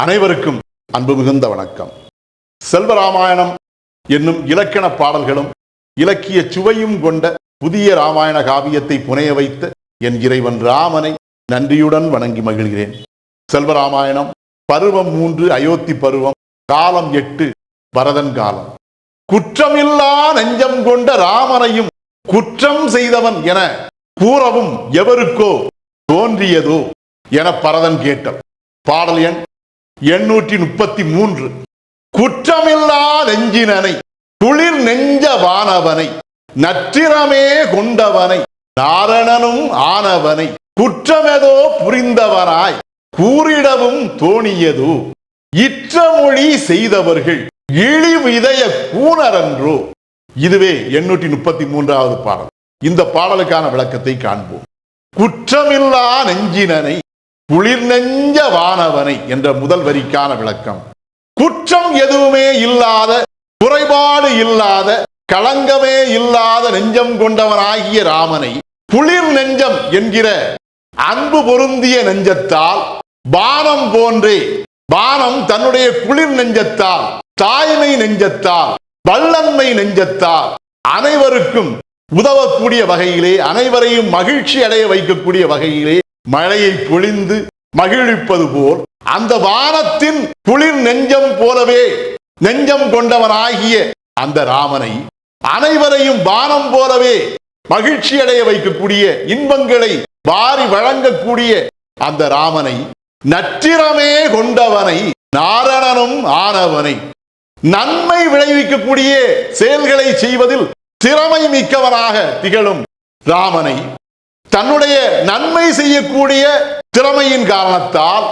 அனைவருக்கும் அன்பு மிகுந்த வணக்கம். செல்வராமாயணம் என்னும் இலக்கண பாடல்களும் இலக்கிய சுவையும் கொண்ட புதிய ராமாயண காவியத்தை புனைய வைத்த என் இறைவன் ராமனை நன்றியுடன் வணங்கி மகிழ்கிறேன். செல்வராமாயணம் பருவம் மூன்று அயோத்தி பருவம் காலம் எட்டு பரதன் காலம். குற்றமில்லா நெஞ்சம் கொண்ட ராமனையும் குற்றம் செய்தவன் என கூறவும் எவருக்கோ தோன்றியதோ என பரதன் கேட்டார் பாடல் எண் எண்ணூற்றி முப்பத்தி மூன்று. குற்றமில்லா நெஞ்சினனை குளிர் நெஞ்ச வானவனை நற்றிரமே கொண்டவனை நாரணனும் ஆனவனை குற்றமெதோ புரிந்தவனாய் கூறிடவும் தோணியதோ. இற்றமொழி செய்தவர்கள் இழிவிதய கூணரன்றோ. இதுவே எண்ணூற்றி முப்பத்தி மூன்றாவது பாடல். இந்த பாடலுக்கான விளக்கத்தை காண்போம். குற்றமில்லா நெஞ்சினனை குளிர் நெஞ்ச வானவனை என்ற முதல் வரிக்கான விளக்கம். குற்றம் எதுவுமே இல்லாத குறைபாடு இல்லாத களங்கமே இல்லாத நெஞ்சம் கொண்டவனாகிய ராமனை குளிர் நெஞ்சம் என்கிற அன்பு பொருந்திய நெஞ்சத்தால் பானம் போன்றே பானம் தன்னுடைய குளிர் நெஞ்சத்தால் தாய்மை நெஞ்சத்தால் வல்லன்மை நெஞ்சத்தால் அனைவருக்கும் உதவக்கூடிய வகையிலே அனைவரையும் மகிழ்ச்சி அடைய வைக்கக்கூடிய வகையிலே மழையை பொழிந்து மகிழ்விப்பது போல் அந்த வானத்தின் குளிர் நெஞ்சம் போலவே நெஞ்சம் கொண்டவனாகிய அந்த ராமனை அனைவரையும் வானம் போலவே மகிழ்ச்சி அடைய வைக்கக்கூடிய இன்பங்களை வாரி வழங்கக்கூடிய அந்த ராமனை நற்றிரமே கொண்டவனை நாரணனும் ஆனவனை நன்மை விளைவிக்கக்கூடிய செயல்களை செய்வதில் திறமை மிக்கவனாக திகழும் ராமனை தன்னுடைய நன்மை செய்யக்கூடிய திறமையின் காரணத்தால்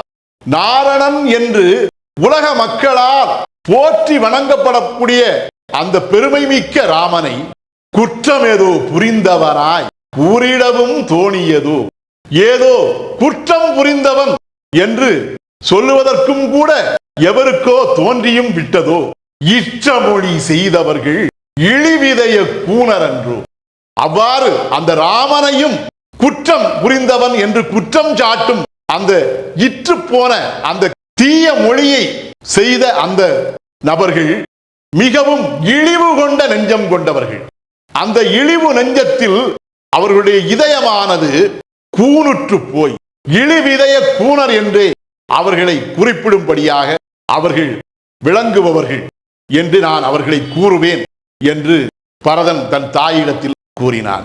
நாரணன் என்று உலக மக்களால் போற்றி வணங்கப்படக்கூடிய அந்த பெருமை மிக்க ராமனை குற்றம் ஏதோ புரிந்தவராய் கூறிடவும் தோணியதோ ஏதோ குற்றம் புரிந்தவன் என்று சொல்லுவதற்கும் கூட எவருக்கோ தோன்றியும் விட்டதோ இச்சமொழி செய்தவர்கள் இழிவிதய கூணரன்றோ. அவ்வாறு அந்த ராமனையும் குற்றம் புரிந்தவன் என்று குற்றம் சாட்டும் அந்த இற்று போன அந்த தீய மொழியை செய்த அந்த நபர்கள் மிகவும் இழிவு கொண்ட நெஞ்சம் கொண்டவர்கள். அந்த இழிவு நெஞ்சத்தில் அவர்களுடைய இதயமானது கூணுற்று போய் இழிவிதய கூணர் என்றே அவர்களை குறிப்பிடும்படியாக அவர்கள் விளங்குபவர்கள் என்று நான் அவர்களை கூறுவேன் என்று பரதன் தன் தாயிடத்தில் கூறினான்.